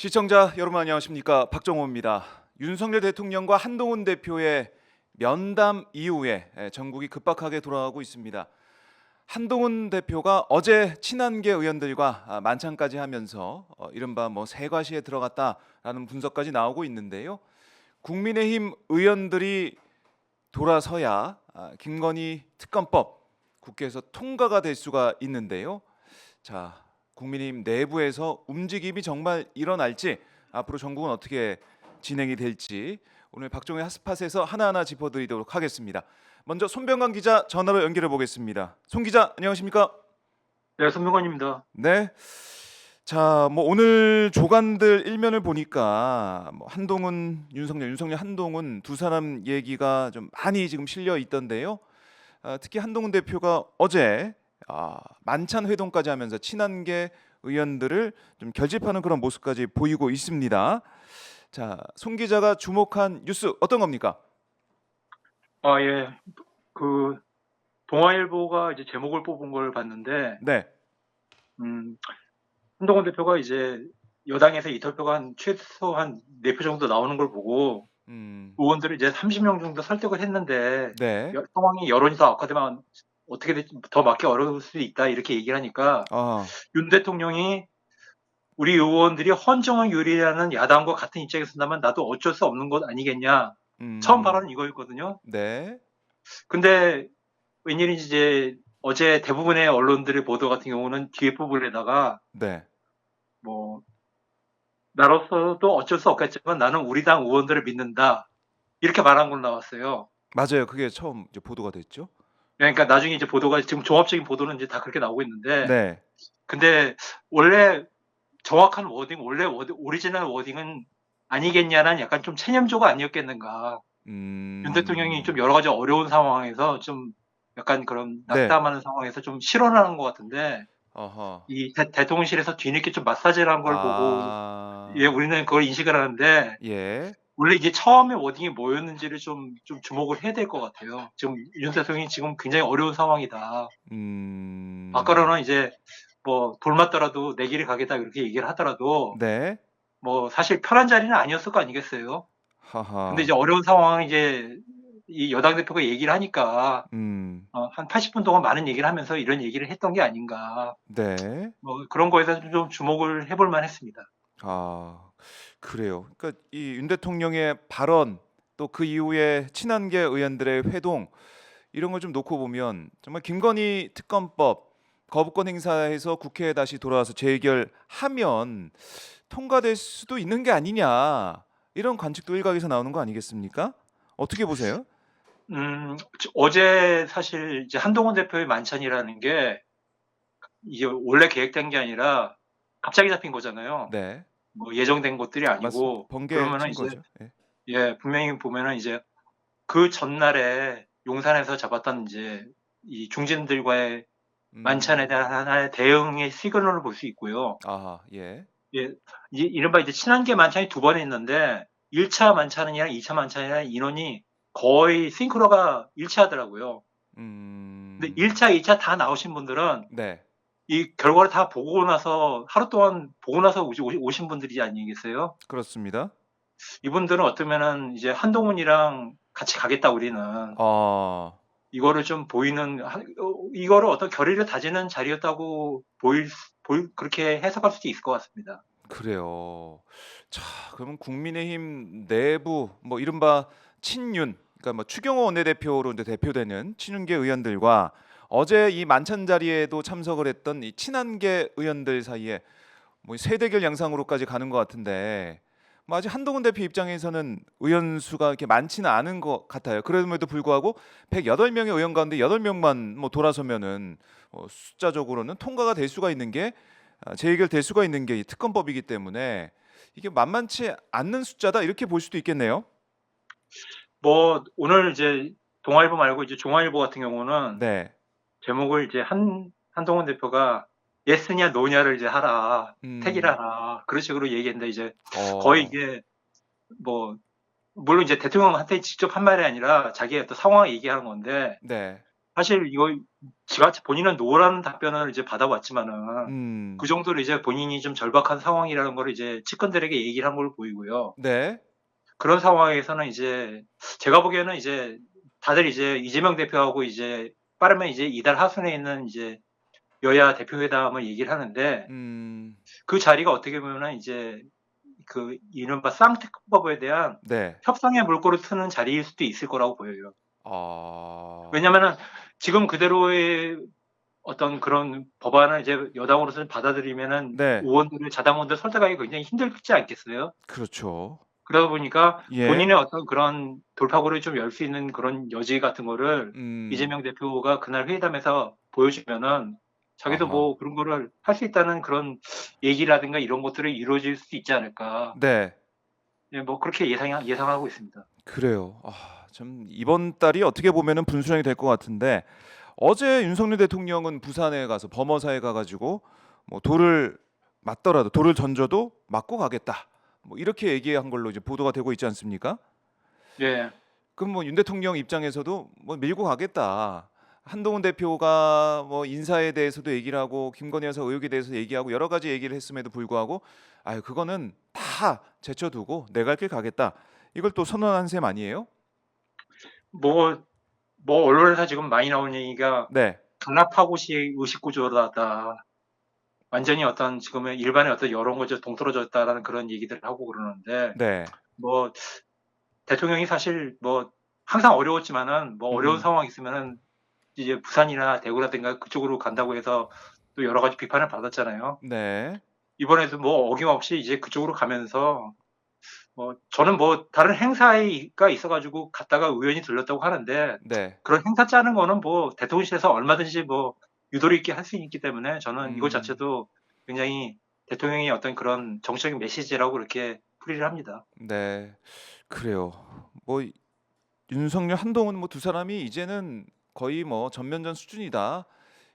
시청자 여러분 안녕하십니까 박정호입니다. 윤석열 대통령과 한동훈 대표의 면담 이후에 예, 전국이 급박하게 돌아가고 있습니다. 한동훈 대표가 어제 친한계 의원들과 아, 만찬까지 하면서 어, 이른바 뭐 세과시에 들어갔다라는 분석까지 나오고 있는데요. 국민의힘 의원들이 돌아서야 아, 김건희 특검법 국회에서 통과가 될 수가 있는데요. 자, 국민의힘 내부에서 움직임이 정말 일어날지 앞으로 전국은 어떻게 진행이 될지 오늘 박종의 핫스팟에서 하나하나 짚어드리도록 하겠습니다. 먼저 손병관 기자 전화로 연결해 보겠습니다. 손 기자 안녕하십니까? 네, 손명관입니다. 네. 자, 뭐 오늘 조간들 일면을 보니까 뭐 한동훈, 윤석열, 윤석열, 한동훈 두 사람 얘기가 좀 많이 지금 실려 있던데요. 아, 특히 한동훈 대표가 어제 아, 만찬 회동까지 하면서 친한계 의원들을 좀 결집하는 그런 모습까지 보이고 있습니다. 자, 손 기자가 주목한 뉴스 어떤 겁니까? 아, 예. 그 동아일보가 이제 제목을 뽑은 걸 봤는데, 네. 음, 한동훈 대표가 이제 여당에서 이탈표가 한 최소 한네표 정도 나오는 걸 보고 음. 의원들을 이제 30명 정도 설득을 했는데 네. 여- 상황이 여론이 더 악화되면 어떻게 될지 더 맞기 어려울 수도 있다 이렇게 얘기를 하니까 아, 윤 대통령이 우리 의원들이 헌정을 유리하는 야당과 같은 입장에 선다면 나도 어쩔 수 없는 것 아니겠냐 음. 처음 발언은 이거였거든요. 네. 근데 웬일인지 이제 어제 대부분의 언론들의 보도 같은 경우는 뒤에 부분에다가 네. 뭐 나로서도 어쩔 수 없겠지만 나는 우리 당 의원들을 믿는다 이렇게 말한 걸로 나왔어요. 맞아요. 그게 처음 이제 보도가 됐죠. 그러니까 나중에 이제 보도가 지금 종합적인 보도는 이제 다 그렇게 나오고 있는데 네. 근데 원래 정확한 워딩 원래 워딩, 오리지널 워딩은 아니겠냐는 약간 좀 체념조가 아니었겠는가. 음. 윤 대통령이 좀 여러 가지 어려운 상황에서 좀 약간 그런 네. 낙담하는 상황에서 좀 실언하는 것 같은데 어허. 이 대, 통령실에서 뒤늦게 좀 마사지를 한걸 보고 아. 예 우리는 그걸 인식을 하는데 예. 원래 이제 처음에 워딩이 뭐였는지를 좀, 좀 주목을 해야 될 것 같아요. 지금 윤 대통령이 지금 굉장히 어려운 상황이다. 음. 아까로는 이제 뭐 돌맞더라도 내 길을 가겠다 이렇게 얘기를 하더라도 네. 뭐 사실 편한 자리는 아니었을 거 아니겠어요. 하하. 근데 이제 어려운 상황 이제 이 여당 대표가 얘기를 하니까 음. 어, 한 80분 동안 많은 얘기를 하면서 이런 얘기를 했던 게 아닌가. 네. 뭐 그런 거에서 좀 주목을 해볼 만했습니다. 아. 그래요. 그러니까 이 윤 대통령의 발언 또 그 이후에 친한계 의원들의 회동 이런 걸 좀 놓고 보면 정말 김건희 특검법 거부권 행사해서 국회에 다시 돌아와서 재결하면 통과될 수도 있는 게 아니냐 이런 관측도 일각에서 나오는 거 아니겠습니까? 어떻게 보세요? 음, 어제 사실 이제 한동훈 대표의 만찬이라는 게 이게 원래 계획된 게 아니라 갑자기 잡힌 거잖아요. 네. 뭐 예정된 것들이 아니고 맞습니다. 번개 그러면은 친 이제 거죠. 예. 예 분명히 보면은 이제 그 전날에 용산에서 잡았던 이제 이 중진들과의 음. 만찬에 대한 하나의 대응의 시그널을 볼 수 있고요. 아하, 예. 예, 이- 이른바 이제 친한계 만찬이 두 번 있는데 1차 만찬이랑 2차 만찬이랑 인원이 거의 싱크로가 일치하더라고요. 음. 근데 1차, 2차 다 나오신 분들은 네. 이 결과를 다 보고 나서 하루 동안 보고 나서 오신 분들이 아니겠어요? 그렇습니다. 이분들은 어쩌면은 이제 한동훈이랑 같이 가겠다 우리는 아, 이거를 좀 보이는 하- 어, 이거를 어떤 결의를 다지는 자리였다고 보일 수- 보일 그렇게 해석할 수도 있을 것 같습니다. 그래요. 자, 그러면 국민의힘 내부 뭐 이른바 친윤, 그러니까 뭐 추경호 원내대표로 이제 대표되는 친윤계 의원들과 어제 이 만찬 자리에도 참석을 했던 이 친한계 의원들 사이에 뭐 세대결 양상으로까지 가는 것 같은데 뭐 아직 한동훈 대표 입장에서는 의원 수가 이렇게 많지는 않은 것 같아요. 그럼에도 불구하고 108명의 의원 가운데 8명만 뭐 돌아서면은 뭐 숫자적으로는 통과가 될 수가 있는 게 아, 재해결될 수가 있는 게 이 특검법이기 때문에 이게 만만치 않는 숫자다 이렇게 볼 수도 있겠네요. 뭐 오늘 이제 동아일보 말고 이제 종아일보 같은 경우는 네. 제목을 이제 한 한동훈 대표가 예스냐 노냐를 이제 하라 음, 택일하라 그런 식으로 얘기했는데 이제 어, 거의 이게 뭐 물론 이제 대통령한테 직접 한 말이 아니라 자기의 어떤 상황을 얘기하는 건데 네. 사실 이거 지가 본인은 노라는 답변을 이제 받아왔지만은 음. 그 정도로 이제 본인이 좀 절박한 상황이라는 걸 이제 측근들에게 얘기를 한 걸로 보이고요. 네. 그런 상황에서는 이제 제가 보기에는 이제 다들 이제 이재명 대표하고 이제 빠르면 이제 이달 하순에 있는 이제 여야 대표회담을 얘기를 하는데 음. 그 자리가 어떻게 보면은 이제 그 이른바 쌍특법에 대한 네. 협상의 물꼬를 트는 자리일 수도 있을 거라고 보여요. 아. 왜냐면은 지금 그대로의 어떤 그런 법안을 이제 여당으로서 받아들이면은 네. 의원들을 자당원들 설득하기 굉장히 힘들지 않겠어요? 그렇죠. 그러다 보니까 예. 본인의 어떤 그런 돌파구를 좀 열 수 있는 그런 여지 같은 거를 음. 이재명 대표가 그날 회담에서 보여주면은 자기도 아하. 뭐 그런 거를 할 수 있다는 그런 얘기라든가 이런 것들이 이루어질 수 있지 않을까. 네. 예, 뭐 그렇게 예상 예상하고 있습니다. 그래요. 아, 참 이번 달이 어떻게 보면은 분수령이 될 것 같은데 어제 윤석열 대통령은 부산에 가서 범어사에 가가지고 뭐 돌을 맞더라도 돌을 던져도 맞고 가겠다. 뭐 이렇게 얘기한 걸로 이제 보도가 되고 있지 않습니까? 예. 그럼 뭐 윤 대통령 입장에서도 뭐 밀고 가겠다. 한동훈 대표가 뭐 인사에 대해서도 얘기를 하고 김건희 여사 의혹에 대해서 얘기하고 여러 가지 얘기를 했음에도 불구하고 아유 그거는 다 제쳐두고 내갈길 가겠다. 이걸 또 선언한 셈 아니에요? 뭐, 뭐 언론에서 지금 많이 나온 얘기가 네. 강납하고시 의식 구조다. 완전히 어떤 지금의 일반의 어떤 여론 거저 동떨어졌다라는 그런 얘기들을 하고 그러는데 네. 뭐 대통령이 사실 뭐 항상 어려웠지만은 뭐 어려운 음. 상황 이 있으면은 이제 부산이나 대구라든가 그쪽으로 간다고 해서 또 여러 가지 비판을 받았잖아요. 네. 이번에도 뭐 어김없이 이제 그쪽으로 가면서 뭐 저는 뭐 다른 행사가 있어가지고 갔다가 우연히 들렸다고 하는데 네. 그런 행사 짜는 거는 뭐 대통령실에서 얼마든지 뭐 유도리 있게 할 수 있기 때문에 저는 음. 이것 자체도 굉장히 대통령의 어떤 그런 정치적인 메시지라고 그렇게 풀이를 합니다. 네. 그래요. 뭐 윤석열 한동훈 뭐 두 사람이 이제는 거의 뭐 전면전 수준이다.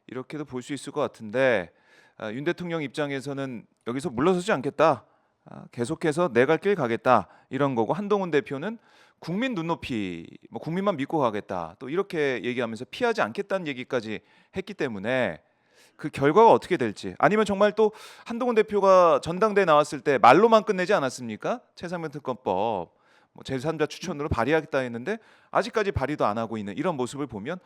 이렇게도 볼 수 있을 것 같은데 아, 윤 대통령 입장에서는 여기서 물러서지 않겠다. 아, 계속해서 내갈 길 가겠다. 이런 거고 한동훈 대표는 국민 눈높이 뭐 국민만 믿고 가겠다. 또 이렇게 얘기하면서 피하지 않겠다는 얘기까지 했기 때문에 그 결과가 어떻게 될지 아니면 정말 또 한동훈 대표가 전당대에 나왔을 때 말로만 끝내지 않았습니까? 최상면 특검법 뭐 제3자 추천으로 발의하겠다 했는데 아직까지 발의도 안 하고 있는 이런 모습을 보면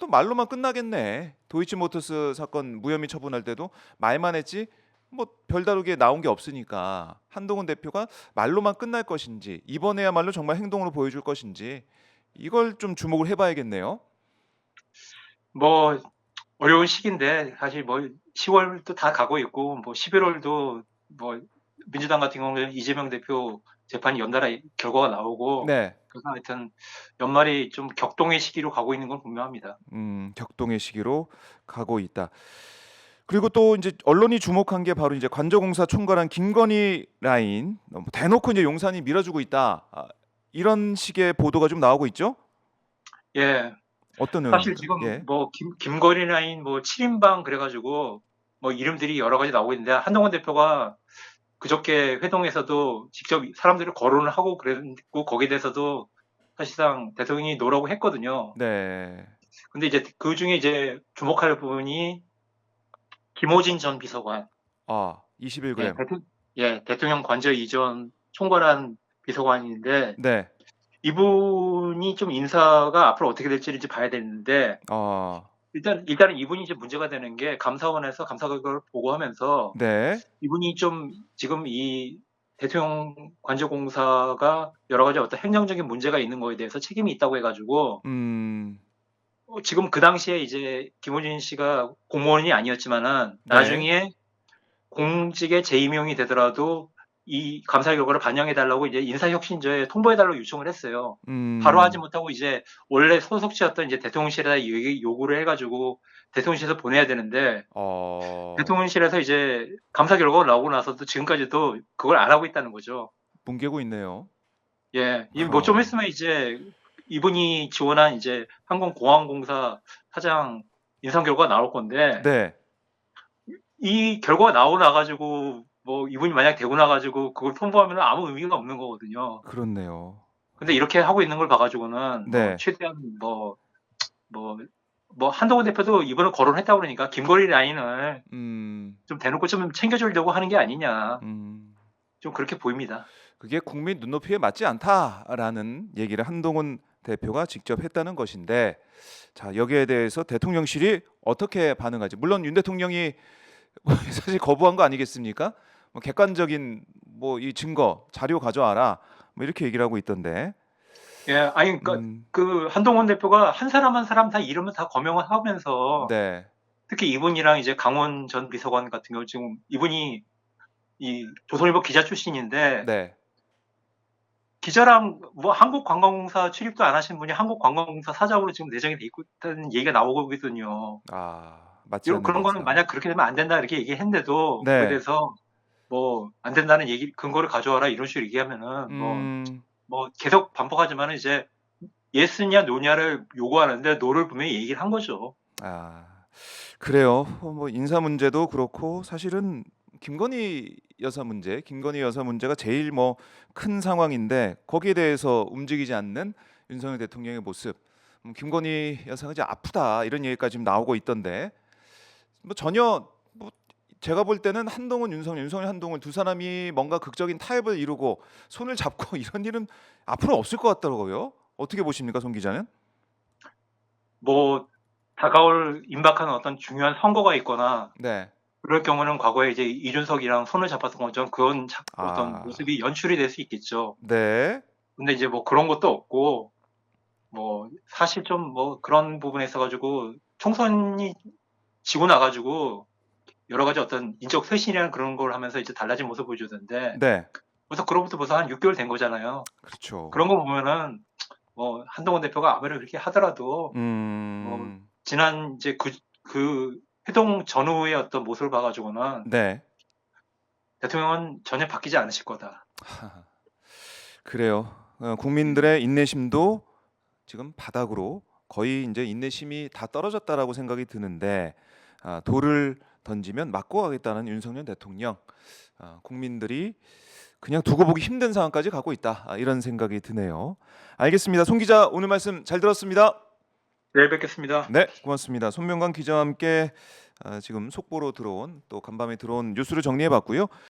또 말로만 끝나겠네. 도이치모터스 사건 무혐의 처분할 때도 말만 했지 뭐 별다르게 나온 게 없으니까 한동훈 대표가 말로만 끝날 것인지 이번에야말로 정말 행동으로 보여줄 것인지 이걸 좀 주목을 해봐야겠네요. 뭐 어려운 시기인데 사실 뭐 10월도 다 가고 있고 뭐 11월도 뭐 민주당 같은 경우는 이재명 대표 재판이 연달아 결과가 나오고 네, 그래서 하여튼 연말이 좀 격동의 시기로 가고 있는 건 분명합니다. 음, 격동의 시기로 가고 있다. 그리고 또 이제 언론이 주목한 게 바로 이제 관저공사 총괄한 김건희 라인 뭐 대놓고 이제 용산이 밀어주고 있다. 아, 이런 식의 보도가 좀 나오고 있죠? 예. 어떤 사실 의미입니까? 지금 예. 뭐 김, 김건희 라인 뭐 7인방 그래가지고 뭐 이름들이 여러 가지 나오고 있는데 한동훈 대표가 그저께 회동에서도 직접 사람들을 거론을 하고 그랬고 거기에 대해서도 사실상 대통령이 노라고 했거든요. 네. 근데 이제 그 중에 이제 주목할 부분이 김호진 전 비서관, 아, 예, 21g. 대통, 예, 대통령 관저 이전 총괄한 비서관인데 네. 이분이 좀 인사가 앞으로 어떻게 될지를 이제 봐야 되는데 아, 일단 일단은 이분이 이제 문제가 되는 게 감사원에서 감사 결과를 보고하면서 네. 이분이 좀 지금 이 대통령 관저공사가 여러 가지 어떤 행정적인 문제가 있는 거에 대해서 책임이 있다고 해가지고 음, 어, 지금 그 당시에 이제 김호진 씨가 공무원이 아니었지만은 네. 나중에 공직에 재임용이 되더라도 이 감사 결과를 반영해 달라고 이제 인사혁신처에 통보해 달라고 요청을 했어요. 음. 바로 하지 못하고 이제 원래 소속지였던 이제 대통령실에다 요- 요구를 해가지고 대통령실에서 보내야 되는데 어, 대통령실에서 이제 감사 결과가 나오고 나서도 지금까지도 그걸 안 하고 있다는 거죠. 뭉개고 있네요. 예, 어. 뭐좀 있으면 이제 이분이 지원한 이제 항공공항공사 사장 인상 결과 가 나올 건데 네. 이 결과가 나오고 나가지고 뭐 이분이 만약 되고 나가지고 그걸 통보하면 아무 의미가 없는 거거든요. 그렇네요. 근데 이렇게 하고 있는 걸 봐가지고는 네. 뭐 최대한 뭐, 뭐, 뭐 한동훈 대표도 이번에 거론했다고 그러니까 김건희 라인을 음, 좀 대놓고 좀 챙겨주려고 하는 게 아니냐. 음. 좀 그렇게 보입니다. 그게 국민 눈높이에 맞지 않다라는 얘기를 한동훈 대표가 직접 했다는 것인데 자 여기에 대해서 대통령실이 어떻게 반응하지? 물론 윤 대통령이 사실 거부한 거 아니겠습니까? 뭐 객관적인 뭐 이 증거 자료 가져와라 뭐 이렇게 얘기를 하고 있던데. 예, 아니 그러니까 음, 그 한동훈 대표가 한 사람 한 사람 다 이름을 다 거명을 하면서 네, 특히 이분이랑 이제 강원 전 비서관 같은 경우 지금 이분이 이 조선일보 기자 출신인데 네, 기자랑 뭐 한국관광공사 출입도 안 하신 분이 한국관광공사 사장으로 지금 내정이 돼 있다는 얘기가 나오고 있거든요. 아 맞지 그런 거는 거죠. 만약 그렇게 되면 안 된다 이렇게 얘기했는데도 네. 대해서 뭐 안 된다는 얘기 근거를 가져와라 이런 식으로 얘기하면은 뭐 음, 뭐 계속 반복하지만 이제 예스냐 노냐를 요구하는데 노를 분명히 얘기를 한 거죠. 아 그래요. 어, 뭐 인사 문제도 그렇고 사실은 김건희 여사 문제, 김건희 여사 문제가 제일 뭐 큰 상황인데 거기에 대해서 움직이지 않는 윤석열 대통령의 모습, 음, 김건희 여사가 이제 아프다 이런 얘기까지 지금 나오고 있던데 뭐 전혀 뭐 제가 볼 때는 한동훈, 윤석열, 윤석열, 한동훈 두 사람이 뭔가 극적인 타협을 이루고 손을 잡고 이런 일은 앞으로 없을 것 같더라고요. 어떻게 보십니까, 송 기자는? 뭐 다가올 임박하는 어떤 중요한 선거가 있거나 네. 그럴 경우는 과거에 이제 이준석이랑 손을 잡았던 것처럼 그런 자- 어떤 아. 모습이 연출이 될 수 있겠죠. 네. 근데 이제 뭐 그런 것도 없고 뭐 사실 좀 뭐 그런 부분에 있어 가지고 총선이 지고 나 가지고 여러 가지 어떤 인적 쇄신이라는 그런 걸 하면서 이제 달라진 모습을 보여주던데 네. 벌써 그로부터 벌써 한 6개월 된 거잖아요. 그렇죠. 그런 거 보면은 뭐 한동훈 대표가 아무리 그렇게 하더라도 음. 지난 이제 그, 그 회동 전후의 어떤 모습을 봐가지고는 네. 대통령은 전혀 바뀌지 않으실 거다. 그래요. 어, 국민들의 인내심도 지금 바닥으로 거의 이제 인내심이 다 떨어졌다라고 생각이 드는데 아, 돌을 던지면 맞고 가겠다는 윤석열 대통령. 아, 국민들이 그냥 두고 보기 힘든 상황까지 가고 있다. 아, 이런 생각이 드네요. 알겠습니다. 송 기자 오늘 말씀 잘 들었습니다. 내일 뵙겠습니다. 네, 고맙습니다. 손명관 기자와 함께 아, 지금 속보로 들어온 또 간밤에 들어온 뉴스를 정리해 봤고요.